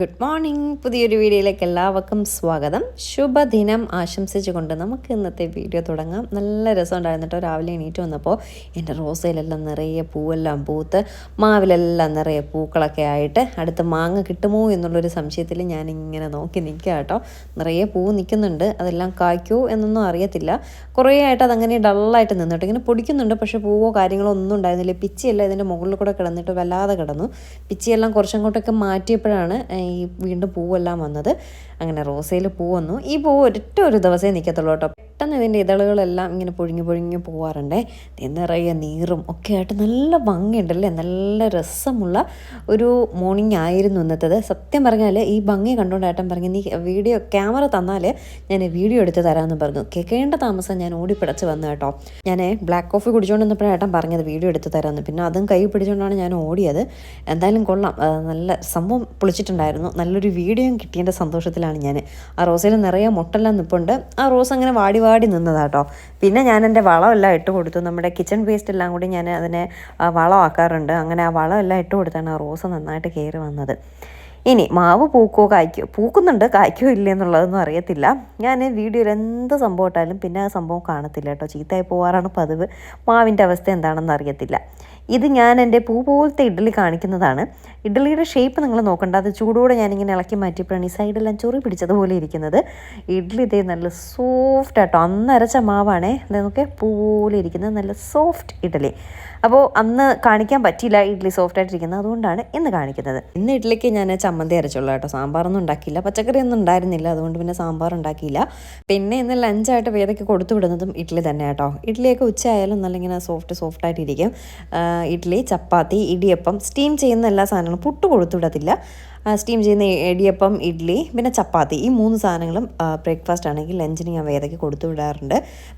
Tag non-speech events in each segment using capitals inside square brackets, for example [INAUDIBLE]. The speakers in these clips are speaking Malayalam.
ഗുഡ് മോർണിംഗ് പുതിയൊരു വീഡിയോയിലേക്ക് എല്ലാവർക്കും സ്വാഗതം. ശുഭദിനം ആശംസിച്ചുകൊണ്ട് നമുക്ക് ഇന്നത്തെ വീഡിയോ തുടങ്ങാം. നല്ല രസം കേട്ടോ. രാവിലെ എണീറ്റ് വന്നപ്പോൾ എന്റെ റോസയിലെല്ലാം നിറയെ പൂവെല്ലാം പൂത്ത് മാവിലെല്ലാം നിറയെ പൂക്കളൊക്കെ ആയിട്ട് അടുത്ത് മാങ്ങ കിട്ടുമോ എന്നുള്ളൊരു സംശയത്തിൽ ഞാനിങ്ങനെ നോക്കി നിൽക്കുക കേട്ടോ. നിറയെ പൂ നിൽക്കുന്നുണ്ട്. അതെല്ലാം കായ്ക്കോ എന്നൊന്നും അറിയത്തില്ല. കുറേ ആയിട്ട് അതങ്ങനെ ഡള്ളായിട്ട് നിന്നിട്ട് ഇങ്ങനെ പൊടിക്കുന്നുണ്ട്. പക്ഷേ പൂവോ കാര്യങ്ങളോ ഒന്നും ഉണ്ടായിരുന്നില്ല. പിച്ചിയെല്ലാം ഇതിന്റെ മുകളിൽ കൂടെ കിടന്നിട്ട് വല്ലാതെ കിടന്നു. പിച്ചിയെല്ലാം കുറച്ചങ്ങോട്ടൊക്കെ മാറ്റിയപ്പോഴാണ് ഈ വീണ്ടും പൂവെല്ലാം വന്നത്. അങ്ങനെ റോസയിൽ പൂ വന്നു. ഈ പൂവ് ഒരൊറ്റ ഒരു ദിവസമേ നിൽക്കത്തുള്ളൂ കേട്ടോ. പെട്ടെന്ന് ഇതിന്റെ ഇതളുകളെല്ലാം ഇങ്ങനെ പൊഴിഞ്ഞു പൊഴിഞ്ഞു പോവാറുണ്ട്. നിറയെ നീറും ഒക്കെ ആയിട്ട് നല്ല ഭംഗിയുണ്ടല്ലേ? നല്ല രസമുള്ള ഒരു മോർണിംഗ് ആയിരുന്നു ഇന്നത്തേത്. സത്യം പറഞ്ഞാൽ ഈ ഭംഗി കണ്ടുകൊണ്ട് ഏട്ടൻ പറഞ്ഞു നീ വീഡിയോ ക്യാമറ തന്നാൽ ഞാൻ വീഡിയോ എടുത്ത് തരാമെന്ന് പറഞ്ഞു. കേൾക്കേണ്ട താമസം ഞാൻ ഓടിപ്പിടച്ച് വന്നു കേട്ടോ. ഞാൻ ബ്ലാക്ക് കോഫി കുടിച്ചുകൊണ്ട് വന്നപ്പോഴാണ് ഏട്ടൻ പറഞ്ഞത് വീഡിയോ എടുത്ത് തരാമെന്ന്. പിന്നെ അതും കൈ പിടിച്ചുകൊണ്ടാണ് ഞാൻ ഓടിയത്. എന്തായാലും കൊള്ളാം. നല്ല സംഭവം പൊളിച്ചിട്ടുണ്ടായിരുന്നു. നല്ലൊരു വീഡിയോയും കിട്ടിയതിന്റെ സന്തോഷത്തിലാണ് ഞാൻ. ആ റോസയിൽ നിറയെ മുട്ടെല്ലാം നിൽപ്പുണ്ട് ആ റോസ് അങ്ങനെ വാടി വാടി നിന്നതാട്ടോ. പിന്നെ ഞാൻ എന്റെ വളമെല്ലാം ഇട്ട് കൊടുത്തു. നമ്മുടെ കിച്ചൺ വേസ്റ്റ് എല്ലാം കൂടി ഞാൻ അതിനെ വളമാക്കാറുണ്ട്. അങ്ങനെ ആ വളമെല്ലാം ഇട്ട് കൊടുത്താണ് ആ റോസ് നന്നായിട്ട് കയറി വന്നത്. ഇനി മാവ് പൂക്കോ കായ്ക്കോ പൂക്കുന്നുണ്ട് കായ്ക്കോ ഇല്ല എന്നുള്ളതൊന്നും അറിയത്തില്ല. ഞാൻ വീഡിയോയിൽ എന്ത് സംഭവം ഇട്ടാലും പിന്നെ ആ സംഭവം കാണത്തില്ല കേട്ടോ. ചീത്തയായി പോകാറാണ് പതിവ്. മാവിന്റെ അവസ്ഥ എന്താണെന്ന് അറിയത്തില്ല. ഇത് ഞാൻ എന്റെ പൂ പോലത്തെ ഇഡ്ഡലി കാണിക്കുന്നതാണ്. ഇഡ്ഡലിയുടെ ഷേപ്പ് നിങ്ങൾ നോക്കണ്ട. അത് ചൂടോടെ ഞാനിങ്ങനെ ഇളക്കി മാറ്റിയപ്പോഴാണ് ഈ സൈഡെല്ലാം ചൊറി പിടിച്ചതുപോലെ ഇരിക്കുന്നത്. ഇഡ്ഡലി ഇതേ നല്ല സോഫ്റ്റ് ആട്ടോ. അന്നരച്ച മാവാണേ. നോക്കെ പൂ പോലെ ഇരിക്കുന്നത്. നല്ല സോഫ്റ്റ് ഇഡ്ഡലി. അപ്പോൾ അന്ന് കാണിക്കാൻ പറ്റിയില്ല ഇഡ്ഡലി സോഫ്റ്റ് ആയിട്ടിരിക്കുന്നത്. അതുകൊണ്ടാണ് ഇന്ന് കാണിക്കുന്നത്. ഇന്ന് ഇഡ്ഡലിക്ക് ഞാൻ ചമ്മന്തി അരച്ചുള്ളൂ കേട്ടോ. സാമ്പാറൊന്നും ഉണ്ടാക്കിയില്ല. പച്ചക്കറി ഒന്നും ഉണ്ടായിരുന്നില്ല. അതുകൊണ്ട് പിന്നെ സാമ്പാർ ഉണ്ടാക്കിയില്ല. പിന്നെ ഇന്ന് ലഞ്ചായിട്ട് വേദയ്ക്ക് കൊടുത്തു വിടുന്നതും ഇഡ്ഡലി തന്നെ കേട്ടോ. ഇഡ്ഡലിയൊക്കെ ഉച്ചയായാലും നല്ല ഇങ്ങനെ സോഫ്റ്റ് സോഫ്റ്റ് ആയിട്ടിരിക്കും. ഇഡ്ഡലി ചപ്പാത്തി ഇടിയപ്പം സ്റ്റീം ചെയ്യുന്ന എല്ലാ സാധനങ്ങളും പുട്ട് കൊടുത്തു വിടത്തില്ല. സ്റ്റീം ചെയ്യുന്ന ഇടിയപ്പം ഇഡ്ഡലി പിന്നെ ചപ്പാത്തി. ഈ മൂന്ന് സാധനങ്ങളും ബ്രേക്ക്ഫാസ്റ്റ് ആണെങ്കിൽ ലഞ്ചിന് ഞാൻ വേദയ്ക്ക് കൊടുത്തു വിടാറുണ്ട്.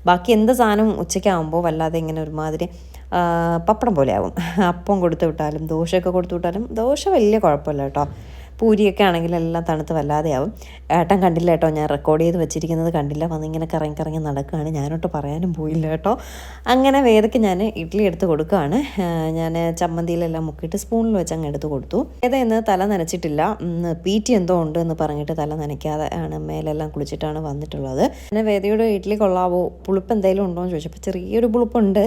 ബാക്കി എന്ത് സാധനം ഉച്ചയ്ക്കാകുമ്പോൾ വല്ലാതെ ഇങ്ങനെ ഒരുമാതിരി പപ്പടം പോലെ ആവും അപ്പം കൊടുത്തു വിട്ടാലും ദോശയൊക്കെ കൊടുത്തു വിട്ടാലും ദോശ വലിയ കുഴപ്പമില്ല കേട്ടോ. പൂരിയൊക്കെ ആണെങ്കിൽ എല്ലാം തണുത്ത് വല്ലാതെയാവും. ഏട്ടൻ കണ്ടില്ല കേട്ടോ ഞാൻ റെക്കോർഡ് ചെയ്ത് വെച്ചിരിക്കുന്നത് കണ്ടില്ല. വന്നിങ്ങനെ കറങ്ങി കറങ്ങി നടക്കുകയാണ്. ഞാനോട്ട് പറയാനും പോയില്ല കേട്ടോ. അങ്ങനെ വേദയ്ക്ക് ഞാൻ ഇഡ്ഡലി എടുത്ത് കൊടുക്കുകയാണ്. ഞാൻ ചമ്മന്തിയിലെല്ലാം മുക്കിയിട്ട് സ്പൂണിൽ വെച്ച് അങ്ങ് എടുത്ത് കൊടുത്തു. വേദ ഇന്ന് തല നനച്ചിട്ടില്ല. പീറ്റി എന്തോ ഉണ്ട് എന്ന് പറഞ്ഞിട്ട് തല നനയ്ക്കാതെ ആണ് മേലെല്ലാം കുളിച്ചിട്ടാണ് വന്നിട്ടുള്ളത്. പിന്നെ വേദയുടെ ഇഡ്ഡലി കൊള്ളാവോ? പുളിപ്പ് എന്തെങ്കിലും ഉണ്ടോ എന്ന് ചോദിച്ചപ്പോൾ ചെറിയൊരു പുളിപ്പുണ്ട്.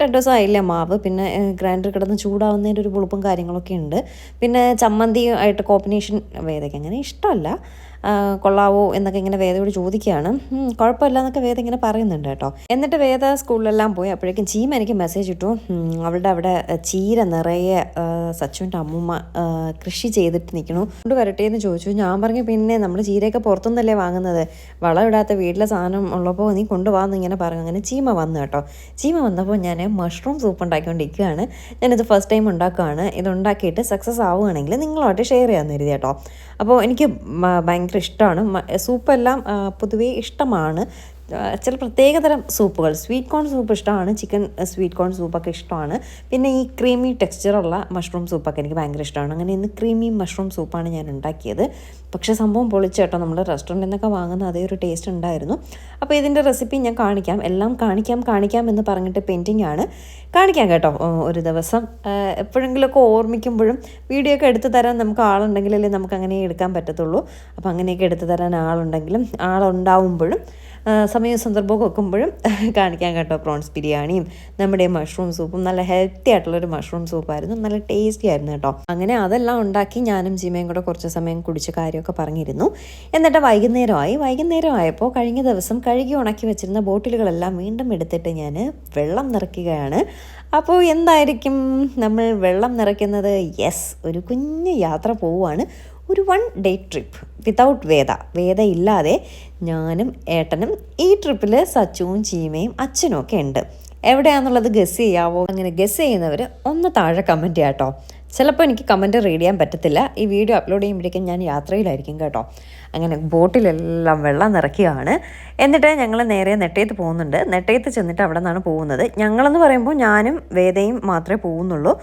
രണ്ട് ദിവസം ആയില്ല മാവ്. പിന്നെ ഗ്രൈൻഡർ കിടന്ന് ചൂടാവുന്നതിന്റെ ഒരു പുളിപ്പും കാര്യങ്ങളൊക്കെ ഉണ്ട്. പിന്നെ ചമ്മന്തി ആയിട്ട് കോമ്പിനേഷൻ വേദയ്ക്ക് അങ്ങനെ ഇഷ്ടമല്ല. കൊള്ളാവോ എന്നൊക്കെ ഇങ്ങനെ വേദയോട് ചോദിക്കുകയാണ്. കുഴപ്പമില്ല എന്നൊക്കെ വേദ ഇങ്ങനെ പറയുന്നുണ്ട് കേട്ടോ. എന്നിട്ട് വേദ സ്കൂളിലെല്ലാം പോയി അപ്പോഴേക്കും ചീമ എനിക്ക് മെസ്സേജ് ഇട്ടു. അവളുടെ അവിടെ ചീര നിറയെ സച്ചുവിന്റെ അമ്മൂമ്മ കൃഷി ചെയ്തിട്ട് നിൽക്കണു കൊണ്ട് വരട്ടെ എന്ന് ചോദിച്ചു. ഞാൻ പറഞ്ഞു പിന്നെ നമ്മൾ ചീരയൊക്കെ പുറത്തുനിന്നല്ലേ വാങ്ങുന്നത്? വളം ഇടാത്ത വീട്ടിലെ സാധനം ഉള്ളപ്പോൾ നീ കൊണ്ടുപോകാമെന്ന് ഇങ്ങനെ പറഞ്ഞു അങ്ങനെ ചീമ വന്നു കേട്ടോ. ചീമ വന്നപ്പോൾ ഞാൻ മഷ്റൂം സൂപ്പ് ഉണ്ടാക്കിക്കൊണ്ടിരിക്കുകയാണ്. ഞാനിത് ഫസ്റ്റ് ടൈം ഉണ്ടാക്കുകയാണ്. ഇത് ഉണ്ടാക്കിയിട്ട് സക്സസ് ആവുകയാണെങ്കിൽ നിങ്ങളുമായിട്ട് ഷെയർ ചെയ്യാമെന്ന് കരുതി കേട്ടോ. അപ്പോൾ എനിക്ക് മ- ഭയങ്കര ഇഷ്ടമാണ്. സൂപ്പ് സൂപ്പെല്ലാം പൊതുവേ ഇഷ്ടമാണ്. ചില പ്രത്യേകതരം സൂപ്പുകൾ. സ്വീറ്റ് കോൺ സൂപ്പ് ഇഷ്ടമാണ് ചിക്കൻ സ്വീറ്റ് കോൺ സൂപ്പൊക്കെ ഇഷ്ടമാണ്. പിന്നെ ഈ ക്രീമി ടെക്സ്ചറുള്ള മഷ്റൂം സൂപ്പൊക്കെ എനിക്ക് ഭയങ്കര ഇഷ്ടമാണ്. അങ്ങനെ ഇന്ന് ക്രീമി മഷ്റൂം സൂപ്പാണ് ഞാൻ ഉണ്ടാക്കിയത്. പക്ഷേ സംഭവം പൊളിച്ചേട്ടോ. നമ്മൾ റെസ്റ്റോറന്റിൽ നിന്നൊക്കെ വാങ്ങുന്ന അതേ ഒരു ടേസ്റ്റ് ഉണ്ടായിരുന്നു. അപ്പോൾ ഇതിന്റെ റെസിപ്പി ഞാൻ കാണിക്കാം. എല്ലാം കാണിക്കാം കാണിക്കാം എന്ന് പറഞ്ഞിട്ട് പെയിന്റിംഗ് ആണ്. കാണിക്കാം കേട്ടോ ഒരു ദിവസം. എപ്പോഴെങ്കിലുമൊക്കെ ഓർമ്മിക്കുമ്പോഴും വീഡിയോ ഒക്കെ എടുത്തു തരാൻ നമുക്ക് ആളുണ്ടെങ്കിലല്ലേ നമുക്ക് അങ്ങനെ എടുക്കാൻ പറ്റത്തുള്ളൂ. അപ്പോൾ അങ്ങനെയൊക്കെ എടുത്തു തരാൻ ആളുണ്ടെങ്കിലും ആളുണ്ടാവുമ്പോഴും സമയവും സന്ദർഭവും വെക്കുമ്പോഴും [LAUGHS] കാണിക്കാൻ കേട്ടോ പ്രോൺസ് ബിരിയാണിയും നമ്മുടെ മഷ്റൂം സൂപ്പും. നല്ല ഹെൽത്തി ആയിട്ടുള്ളൊരു മഷ്റൂം സൂപ്പായിരുന്നു. നല്ല ടേസ്റ്റി ആയിരുന്നു കേട്ടോ. അങ്ങനെ അതെല്ലാം ഉണ്ടാക്കി ഞാനും ജിമയും കൂടെ കുറച്ച് സമയം കുടിച്ച് കാര്യമൊക്കെ പറഞ്ഞിരുന്നു. എന്നിട്ട് വൈകുന്നേരമായി. വൈകുന്നേരം ആയപ്പോൾ കഴിഞ്ഞ ദിവസം കഴുകി ഉണക്കി വെച്ചിരുന്ന ബോട്ടിലുകളെല്ലാം വീണ്ടും എടുത്തിട്ട് ഞാൻ വെള്ളം നിറയ്ക്കുകയാണ്. അപ്പോൾ എന്തായിരിക്കും? നമ്മൾ വെള്ളം നിറയ്ക്കുന്നത്? യെസ് ഒരു കുഞ്ഞു യാത്ര പോവുകയാണ്. ഒരു one day trip without Veda. Veda ഇല്ലാതെ ഞാനും ഏട്ടനും ഈ ട്രിപ്പിൽ സച്ചുവും ചീമയും അച്ഛനും ഒക്കെ ഉണ്ട്. എവിടെയാണെന്നുള്ളത് ഗസ് ചെയ്യാവോ? അങ്ങനെ ഗസ് ചെയ്യുന്നവർ ഒന്ന് താഴെ കമന്റ് ചെയ്യാം കേട്ടോ ചിലപ്പോൾ എനിക്ക് കമന്റ് റീഡ് ചെയ്യാൻ പറ്റത്തില്ല. ഈ വീഡിയോ അപ്ലോഡ് ചെയ്യുമ്പോഴേക്കും ഞാൻ യാത്രയിലായിരിക്കും കേട്ടോ. അങ്ങനെ ബോട്ടിലെല്ലാം വെള്ളം നിറയ്ക്കുകയാണ്. എന്നിട്ട് ഞങ്ങൾ നേരെ നെട്ടയത്ത് പോകുന്നുണ്ട്. നെട്ടയത്ത് ചെന്നിട്ട് അവിടെ നിന്നാണ് പോകുന്നത്. ഞങ്ങളെന്ന് പറയുമ്പോൾ ഞാനും വേദയും മാത്രമേ പോകുന്നുള്ളൂ.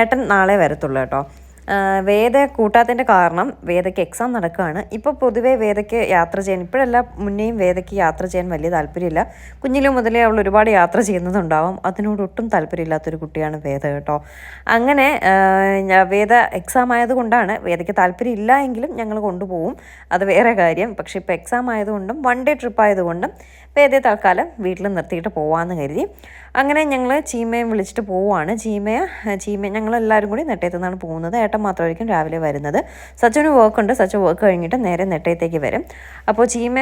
ഏട്ടൻ നാളെ വരത്തുള്ളൂ കേട്ടോ. വേദ കൂട്ടാത്തതിന്റെ കാരണം വേദയ്ക്ക് എക്സാം നടക്കുകയാണ്. ഇപ്പോൾ പൊതുവേ വേദയ്ക്ക് യാത്ര ചെയ്യാൻ ഇപ്പോഴല്ല മുന്നേയും വേദയ്ക്ക് യാത്ര ചെയ്യാൻ വലിയ താല്പര്യമില്ല. കുഞ്ഞിലും മുതലേ അവൾ ഒരുപാട് യാത്ര ചെയ്യുന്നതുണ്ടാവും. അതിനോട് ഒട്ടും താല്പര്യമില്ലാത്തൊരു കുട്ടിയാണ് വേദ കേട്ടോ. അങ്ങനെ വേദ എക്സാം ആയതുകൊണ്ടാണ് വേദയ്ക്ക് താല്പര്യം ഇല്ല എങ്കിലും ഞങ്ങൾ കൊണ്ടുപോകും. അത് വേറെ കാര്യം. പക്ഷേ ഇപ്പോൾ എക്സാം ആയതുകൊണ്ടും വൺ ഡേ ട്രിപ്പ് ആയതുകൊണ്ടും വേദയെ തൽക്കാലം വീട്ടിൽ നിർത്തിയിട്ട് പോകാമെന്ന് കരുതി. അങ്ങനെ ഞങ്ങൾ ചീമയെ വിളിച്ചിട്ട് പോവുകയാണ് ചീമയെ ചീമ ഞങ്ങളെല്ലാവരും കൂടി നെട്ടയത്തു നിന്നാണ് പോകുന്നത്. ഏട്ടൻ മാത്രമായിരിക്കും രാവിലെ വരുന്നത്. സച്ചിന് വർക്ക് ഉണ്ട്. സച്ചു വർക്ക് കഴിഞ്ഞിട്ട് നേരെ നെട്ടയത്തേക്ക് വരും. അപ്പോൾ ചീമ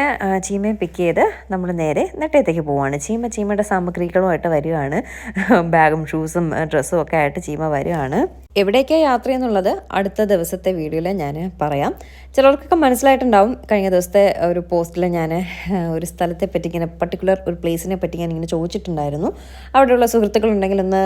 ചീമയെ പിക്ക് ചെയ്ത് നമ്മൾ നേരെ നെട്ടയത്തേക്ക് പോവുകയാണ് ചീമ ചീമയുടെ സാമഗ്രികളുമായിട്ട് വരികയാണ്. [LAUGHS] ബാഗും ഷൂസും ഡ്രസ്സും ഒക്കെ ആയിട്ട് ചീമ വരികയാണ്. എവിടേക്കാണ് യാത്ര എന്നുള്ളത് അടുത്ത ദിവസത്തെ വീഡിയോയിൽ ഞാൻ പറയാം. ചിലർക്കൊക്കെ മനസ്സിലായിട്ടുണ്ടാവും. കഴിഞ്ഞ ദിവസത്തെ ഒരു പോസ്റ്റിൽ ഞാൻ ഒരു സ്ഥലത്തെ പറ്റി ഇങ്ങനെ പർട്ടിക്കുലർ ഒരു പ്ലേസിനെ പറ്റി ഞാൻ ഇങ്ങനെ ചോദിച്ചിട്ടുണ്ടായിരുന്നു. അവിടെയുള്ള സുഹൃത്തുക്കളുണ്ടെങ്കിൽ ഒന്ന്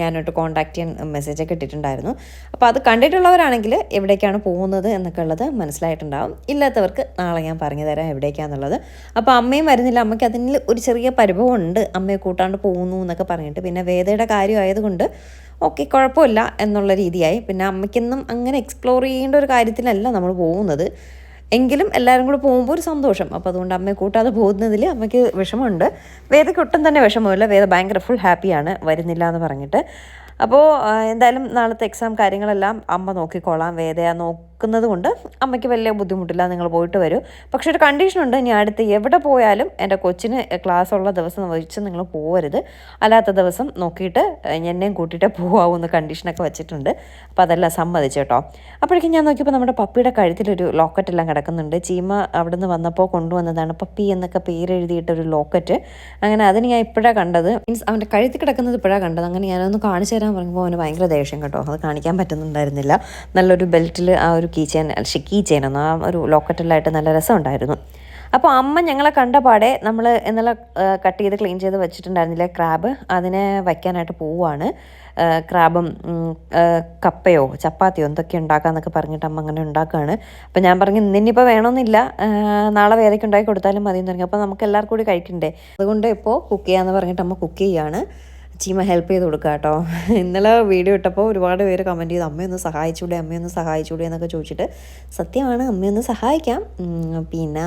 ഞാനോട്ട് കോൺടാക്ട് ചെയ്യാൻ മെസ്സേജൊക്കെ ഇട്ടിട്ടുണ്ടായിരുന്നു. അപ്പോൾ അത് കണ്ടിട്ടുള്ളവരാണെങ്കിൽ എവിടേക്കാണ് പോകുന്നത് എന്നൊക്കെ ഉള്ളത് മനസ്സിലായിട്ടുണ്ടാവും. ഇല്ലാത്തവർക്ക് നാളെ ഞാൻ പറഞ്ഞു തരാം എവിടേക്കാന്നുള്ളത്. അപ്പോൾ അമ്മയും വരുന്നില്ല. അമ്മയ്ക്ക് അതിൽ ഒരു ചെറിയ പരിഭവമുണ്ട്. അമ്മയെ കൂട്ടാണ്ട് പോകുന്നു എന്നൊക്കെ പറഞ്ഞിട്ട് പിന്നെ വേദയുടെ കാര്യമായതുകൊണ്ട് ഓക്കെ കുഴപ്പമില്ല എന്നുള്ള രീതിയായി. പിന്നെ അമ്മയ്ക്കൊന്നും അങ്ങനെ എക്സ്പ്ലോർ ചെയ്യേണ്ട ഒരു കാര്യത്തിലല്ല നമ്മൾ പോകുന്നത്. എങ്കിലും എല്ലാവരും കൂടെ പോകുമ്പോൾ ഒരു സന്തോഷം. അപ്പോൾ അതുകൊണ്ട് അമ്മയെ കൂട്ടാതെ പോകുന്നതിൽ അമ്മയ്ക്ക് വിഷമമുണ്ട്. വേദയ്ക്ക് ഒട്ടും തന്നെ വിഷമമില്ല. വേദ ഭയങ്കര ഫുൾ ഹാപ്പിയാണ് വരുന്നില്ല എന്ന് പറഞ്ഞിട്ട്. അപ്പോൾ എന്തായാലും നാളത്തെ എക്സാം കാര്യങ്ങളെല്ലാം അമ്മ നോക്കിക്കോളാം. വേദയ നോക്കുന്നത് കൊണ്ട് അമ്മയ്ക്ക് വലിയ ബുദ്ധിമുട്ടില്ല നിങ്ങൾ പോയിട്ട് വരൂ. പക്ഷേ ഒരു കണ്ടീഷനുണ്ട് ഇനി അടുത്ത് എവിടെ പോയാലും എന്റെ കൊച്ചിന് ക്ലാസ് ഉള്ള ദിവസം വെച്ച് നിങ്ങൾ പോകരുത് അല്ലാത്ത ദിവസം നോക്കിയിട്ട് എന്നെയും കൂട്ടിയിട്ട് പോകാവൂ കണ്ടീഷനൊക്കെ വെച്ചിട്ടുണ്ട്. അപ്പോൾ അതെല്ലാം സമ്മതിച്ചു കേട്ടോ. അപ്പോഴേക്കും ഞാൻ നോക്കിയപ്പോൾ നമ്മുടെ പപ്പിയുടെ കഴുത്തിലൊരു ലോക്കറ്റ് എല്ലാം കിടക്കുന്നുണ്ട്. ചീമ അവിടെ നിന്ന് വന്നപ്പോൾ കൊണ്ടുവന്നതാണ് പപ്പി എന്നൊക്കെ പേരെഴുതിയിട്ടൊരു ലോക്കറ്റ് അങ്ങനെ അതിന് ഞാൻ ഇപ്പോഴാണ് കണ്ടത്. മീൻസ് അവന്റെ കഴുത്തിൽ കിടക്കുന്നത് ഇപ്പോഴാണ് കണ്ടത്. അങ്ങനെ ഞാനൊന്ന് കാണിച്ചു തരാൻ പറയുമ്പോൾ അവന് ഭയങ്കര ദേഷ്യം കേട്ടോ. അത് കാണിക്കാൻ പറ്റുന്നുണ്ടായിരുന്നില്ല. നല്ലൊരു ബെൽറ്റിൽ ആ ഒരു കീ ചെയിൻ പക്ഷേ കീ ചെയിൻ ഒന്ന് ആ ഒരു ലോക്കറ്റിലായിട്ട് നല്ല രസമുണ്ടായിരുന്നു. അപ്പോൾ അമ്മ ഞങ്ങളെ കണ്ട പാടെ നമ്മൾ ഇന്നലെ കട്ട് ചെയ്ത് ക്ലീൻ ചെയ്ത് വെച്ചിട്ടുണ്ടായിരുന്നില്ലേ ക്രാബ്? അതിനെ വയ്ക്കാനായിട്ട് പോവുകയാണ്. ക്രാബും കപ്പയോ ചപ്പാത്തിയോ എന്തൊക്കെ ഉണ്ടാക്കാന്നൊക്കെ പറഞ്ഞിട്ട് അമ്മ അങ്ങനെ ഉണ്ടാക്കുകയാണ്. അപ്പോൾ ഞാൻ പറഞ്ഞു ഇന്നിനിപ്പോൾ വേണമെന്നില്ല. നാളെ വേദയ്ക്ക് ഉണ്ടാക്കി കൊടുത്താലും മതി എന്ന് പറഞ്ഞു. അപ്പോൾ നമുക്ക് എല്ലാവർക്കും കൂടി കഴിക്കണ്ടേ? അതുകൊണ്ട് ഇപ്പോൾ കുക്ക് ചെയ്യാമെന്ന് പറഞ്ഞിട്ട് അമ്മ കുക്ക് ചെയ്യാണ് ചീമ ഹെൽപ്പ് ചെയ്ത് കൊടുക്കുക കേട്ടോ ഇന്നലെ വീഡിയോ ഇട്ടപ്പോൾ ഒരുപാട് പേര് കമന്റ് ചെയ്ത് അമ്മയൊന്ന് സഹായിച്ചൂടെ അമ്മയൊന്ന് സഹായിച്ചൂടെ എന്നൊക്കെ ചോദിച്ചിട്ട് സത്യമാണ് അമ്മയൊന്ന് സഹായിക്കാം. പിന്നെ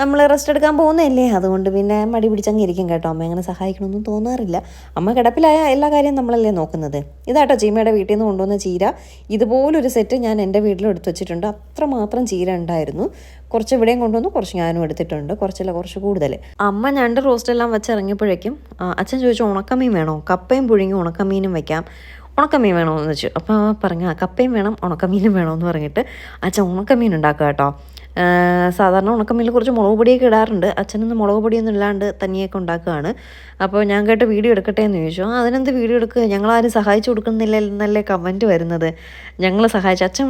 നമ്മൾ റെസ്റ്റ് എടുക്കാൻ പോകുന്നതല്ലേ? അതുകൊണ്ട് പിന്നെ മടി പിടിച്ചങ്ങ് ഇരിക്കും കേട്ടോ. അമ്മ അങ്ങനെ സഹായിക്കണമെന്നും തോന്നാറില്ല. അമ്മ കിടപ്പിലായ എല്ലാ കാര്യവും നമ്മളല്ലേ നോക്കുന്നത്. ഇതാട്ടോ ചീമയുടെ വീട്ടിൽ നിന്ന് കൊണ്ടുവന്ന ചീര. ഇതുപോലൊരു സെറ്റ് ഞാൻ എന്റെ വീട്ടിലും എടുത്തു വെച്ചിട്ടുണ്ട്. അത്രമാത്രം ചീര ഉണ്ടായിരുന്നു. കുറച്ച് ഇവിടെയും കൊണ്ടുവന്നു കുറച്ച് ഞാനും എടുത്തിട്ടുണ്ട്. കുറച്ചല്ല കുറച്ച് കൂടുതൽ അമ്മ ഞണ്ട് റോസ്റ്റ് എല്ലാം വെച്ച് ഇറങ്ങിയപ്പോഴേക്കും അച്ഛൻ ചോദിച്ചു ഉണക്കമീൻ വേണോ? കപ്പയും പുഴുങ്ങി ഉണക്കമീനും വെക്കാം. ഉണക്കമീൻ വേണോ? എന്ന് വെച്ചു അപ്പോൾ പറഞ്ഞു കപ്പയും വേണം ഉണക്കമീനും വേണമെന്ന് പറഞ്ഞിട്ട് അച്ഛൻ ഉണക്കമീൻ ഉണ്ടാക്കുക കേട്ടോ. സാധാരണ ഉണക്കമീനിൽ കുറച്ച് മുളക് പൊടിയൊക്കെ ഇടാറുണ്ട്. അച്ഛനൊന്നും മുളക് പൊടിയൊന്നും ഇല്ലാണ്ട് തനിയൊക്കെ ഉണ്ടാക്കുകയാണ്. അപ്പോൾ ഞാൻ കേട്ട് വീഡിയോ എടുക്കട്ടെ എന്ന് ചോദിച്ചു. അതിനെന്ത് വീഡിയോ എടുക്കുക ഞങ്ങളാരും സഹായിച്ചു കൊടുക്കുന്നില്ല എന്നല്ലേ കമന്റ് വരുന്നത്? ഞങ്ങൾ സഹായിച്ചു. അച്ഛൻ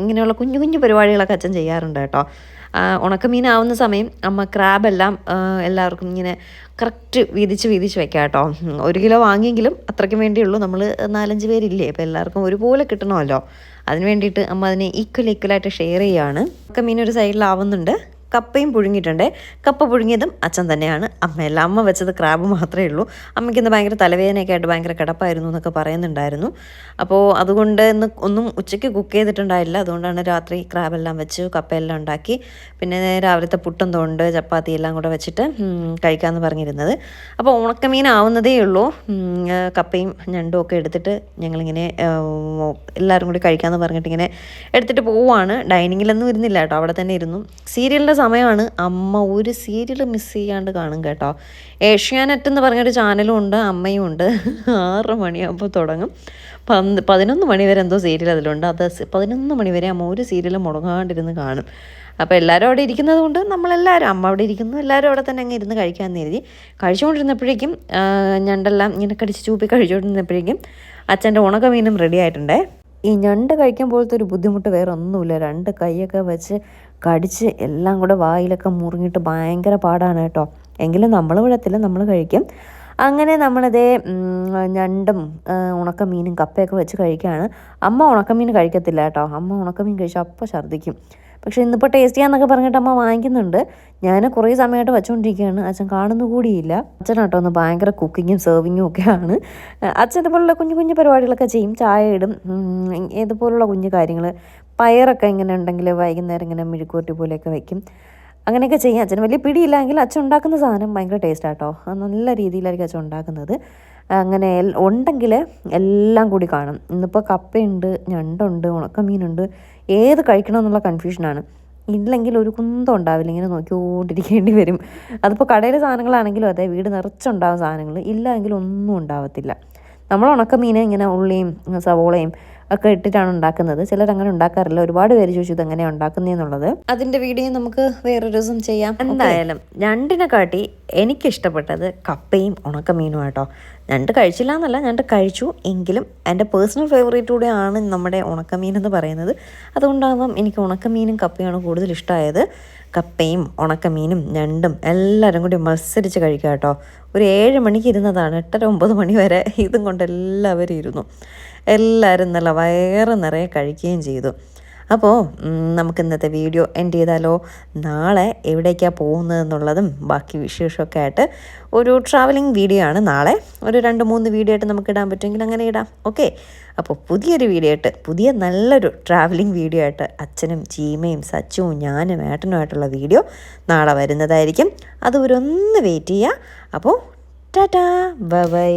ഇങ്ങനെയുള്ള കുഞ്ഞു കുഞ്ഞു പരിപാടികളൊക്കെ അച്ഛൻ ചെയ്യാറുണ്ട് കേട്ടോ. ഉണക്കമീനാവുന്ന സമയം അമ്മ ക്രാബെല്ലാം എല്ലാവർക്കും ഇങ്ങനെ കറക്റ്റ് വീതിച്ച് വീതിച്ച് വെക്കാം കേട്ടോ. ഒരു കിലോ വാങ്ങിയെങ്കിലും അത്രയ്ക്ക് വേണ്ടിയുള്ളൂ നമ്മൾ നാലഞ്ച് പേരില്ലേ അപ്പോൾ എല്ലാവർക്കും ഒരുപോലെ കിട്ടണമല്ലോ. അതിന് വേണ്ടിയിട്ട് അമ്മ അതിനെ ഈക്വൽ ഈക്വലായിട്ട് ഷെയർ ചെയ്യുകയാണ് ഉണക്കമീൻ ഒരു സൈഡിലാവുന്നുണ്ട് കപ്പയും പുഴുങ്ങിയിട്ടുണ്ട്. കപ്പ പുഴുങ്ങിയതും അച്ഛൻ തന്നെയാണ്. അമ്മയല്ല അമ്മ വെച്ചത് ക്രാബ് മാത്രമേ ഉള്ളൂ. അമ്മയ്ക്ക് ഇന്ന് ഭയങ്കര തലവേദനയൊക്കെ ആയിട്ട് ഭയങ്കര കിടപ്പായിരുന്നു എന്നൊക്കെ പറയുന്നുണ്ടായിരുന്നു. അപ്പോൾ അതുകൊണ്ട് ഇന്ന് ഒന്നും ഉച്ചയ്ക്ക് കുക്ക് ചെയ്തിട്ടുണ്ടായില്ല. അതുകൊണ്ടാണ് രാത്രി ക്രാബെല്ലാം വെച്ച് കപ്പയെല്ലാം ഉണ്ടാക്കി. പിന്നെ രാവിലത്തെ പുട്ടും തോണ്ട് ചപ്പാത്തി എല്ലാം കൂടെ വെച്ചിട്ട് കഴിക്കാമെന്ന് പറഞ്ഞിരുന്നത്. അപ്പോൾ ഉണക്കമീൻ ആവുന്നതേ ഉള്ളൂ. കപ്പയും ഞണ്ടും ഒക്കെ എടുത്തിട്ട് ഞങ്ങളിങ്ങനെ എല്ലാവരും കൂടി കഴിക്കാമെന്ന് പറഞ്ഞിട്ട് ഇങ്ങനെ എടുത്തിട്ട് പോവുകയാണ് ഡൈനിങ്ങിലൊന്നും ഇരുന്നില്ല കേട്ടോ. അവിടെ തന്നെ ഇരുന്നു. സീരിയലിന്റെ സമയമാണ് അമ്മ ഒരു സീരിയൽ മിസ് ചെയ്യാണ്ട് കാണും കേട്ടോ. ഏഷ്യാനെറ്റ് എന്ന് പറഞ്ഞൊരു ചാനലും ഉണ്ട് അമ്മയും ഉണ്ട്. ആറ് മണിയാകുമ്പോൾ തുടങ്ങും. പന്ത് പതിനൊന്ന് മണി വരെ എന്തോ സീരിയൽ അതിലുണ്ട്. അത് പതിനൊന്ന് മണി വരെ അമ്മ ഒരു സീരിയൽ മുടങ്ങാണ്ടിരുന്ന് കാണും. അപ്പോൾ എല്ലാവരും അവിടെ ഇരിക്കുന്നത് കൊണ്ട് നമ്മളെല്ലാവരും അമ്മ അവിടെ ഇരിക്കുന്നു എല്ലാവരും അവിടെ തന്നെ അങ്ങ് ഇരുന്ന് കഴിക്കാമെന്ന് കരുതി. കഴിച്ചുകൊണ്ടിരുന്നപ്പോഴേക്കും ഞണ്ടെല്ലാം ഇങ്ങനെ കടിച്ച് ചൂപ്പി കഴിച്ചുകൊണ്ടിരുന്നപ്പോഴേക്കും അച്ഛന്റെ ഉണക്കമീനും റെഡി ആയിട്ടുണ്ടേ. ഈ ഞണ്ട് കഴിക്കാൻ കഴിക്കുമ്പോഴത്തെ ഒരു ബുദ്ധിമുട്ട് വേറെ ഒന്നുമില്ല രണ്ട് കൈയൊക്കെ വെച്ച് കടിച്ച് എല്ലാം കൂടെ വായിലൊക്കെ മുറിഞ്ഞിട്ട് ഭയങ്കര പാടാണ് കേട്ടോ. എങ്കിലും നമ്മൾ വിടത്തില്ല നമ്മൾ കഴിക്കും. അങ്ങനെ നമ്മളതേ ഞണ്ടും ഉണക്കമീനും കപ്പയൊക്കെ വെച്ച് കഴിക്കുകയാണ്. അമ്മ ഉണക്കമീൻ കഴിക്കത്തില്ല കേട്ടോ. അമ്മ ഉണക്കമീൻ കഴിച്ചാൽ അപ്പോൾ ഛർദ്ദിക്കും. പക്ഷേ ഇന്നിപ്പോൾ ടേസ്റ്റ് ചെയ്യാന്നൊക്കെ പറഞ്ഞിട്ട് അമ്മ വാങ്ങിക്കുന്നുണ്ട്. ഞാൻ കുറേ സമയമായിട്ട് വെച്ചുകൊണ്ടിരിക്കുകയാണ് അച്ഛൻ കാണുന്നു കൂടിയില്ല. അച്ഛനാട്ടോ ഒന്ന് ഭയങ്കര കുക്കിങ്ങും സെർവിങ്ങും ഒക്കെയാണ് അച്ഛൻ ഇതുപോലുള്ള കുഞ്ഞു കുഞ്ഞു പരിപാടികളൊക്കെ ചെയ്യും. ചായ ഇടും. ഇതുപോലുള്ള കുഞ്ഞു കാര്യങ്ങൾ പയറൊക്കെ ഇങ്ങനെ ഉണ്ടെങ്കിൽ വൈകുന്നേരം ഇങ്ങനെ മെഴുക്കൂട്ടി പോലെയൊക്കെ വയ്ക്കും അങ്ങനെയൊക്കെ ചെയ്യാം. അച്ഛന് വലിയ പിടിയില്ലെങ്കിൽ അച്ഛൻ ഉണ്ടാക്കുന്ന സാധനം ഭയങ്കര ടേസ്റ്റ് ആട്ടോ. നല്ല രീതിയിലായിരിക്കും അച്ഛൻ ഉണ്ടാക്കുന്നത്. അങ്ങനെ ഉണ്ടെങ്കിൽ എല്ലാം കൂടി കാണും. ഇന്നിപ്പോൾ കപ്പയുണ്ട് ഞണ്ടുണ്ട് ഉണക്കമീനുണ്ട്. ഏത് കഴിക്കണം എന്നുള്ള കൺഫ്യൂഷനാണ് ഇല്ലെങ്കിൽ ഒരു കുന്തം ഉണ്ടാവില്ല. ഇങ്ങനെ നോക്കിക്കൊണ്ടിരിക്കേണ്ടി വരും. അതിപ്പോൾ കടയിലെ സാധനങ്ങളാണെങ്കിലും അതെ വീട് നിറച്ചുണ്ടാവും സാധനങ്ങൾ ഇല്ല എങ്കിൽ ഒന്നും ഉണ്ടാവത്തില്ല. നമ്മൾ ഉണക്കമീൻ ഇങ്ങനെ ഉള്ളിയും സവോളയും ഒക്കെ ഇട്ടിട്ടാണ് ഉണ്ടാക്കുന്നത്. ചിലർ അങ്ങനെ ഉണ്ടാക്കാറില്ല. ഒരുപാട് പേര് ചോദിച്ചു ഇത് എങ്ങനെയാണ് ഉണ്ടാക്കുന്നതെന്നുള്ളത് അതിന്റെ വീഡിയോ നമുക്ക് വേറൊരു ദിവസം ചെയ്യാം. എന്തായാലും ഞണ്ടിനെ കാട്ടി എനിക്കിഷ്ടപ്പെട്ടത് കപ്പയും ഉണക്കമീനും ആട്ടോ. ഞണ്ട് കഴിച്ചില്ല എന്നല്ല ഞണ്ട് കഴിച്ചു. എങ്കിലും എന്റെ പേഴ്സണൽ ഫേവറേറ്റ് കൂടെ ആണ് നമ്മുടെ ഉണക്കമീൻ എന്ന് പറയുന്നത്. അതുകൊണ്ടാവാം എനിക്ക് ഉണക്കമീനും കപ്പയാണ് കൂടുതൽ ഇഷ്ടമായത് കപ്പയും ഉണക്കമീനും ഞണ്ടും എല്ലാവരും കൂടി മത്സരിച്ച് കഴിക്കാം കേട്ടോ ഒരു ഏഴ് മണിക്ക് ഇരുന്നതാണ്. എട്ടര ഒമ്പത് മണി വരെ ഇതും കൊണ്ട് എല്ലാവരും ഇരുന്നു. എല്ലാവരും നല്ല വയറ് നിറയെ കഴിക്കുകയും ചെയ്തു. അപ്പോൾ നമുക്ക് ഇന്നത്തെ വീഡിയോ എൻഡ് ചെയ്താലോ? നാളെ എവിടേക്കാണ് പോകുന്നത് എന്നുള്ളതും ബാക്കി വിശേഷമൊക്കെ ആയിട്ട് ഒരു ട്രാവലിംഗ് വീഡിയോ ആണ്. നാളെ ഒരു രണ്ട് മൂന്ന് വീഡിയോ ആയിട്ട് നമുക്ക് ഇടാൻ പറ്റുമെങ്കിൽ അങ്ങനെ ഇടാം. ഓക്കെ അപ്പോൾ പുതിയൊരു വീഡിയോ ആയിട്ട് പുതിയ നല്ലൊരു ട്രാവലിംഗ് വീഡിയോ ആയിട്ട് അച്ഛനും ചീമയും സച്ചുവും ഞാനും ഏട്ടനുമായിട്ടുള്ള വീഡിയോ നാളെ വരുന്നതായിരിക്കും. അതുവരെ ഒന്ന് വെയിറ്റ് ചെയ്യുക അപ്പോൾ ടാറ്റാ ബൈ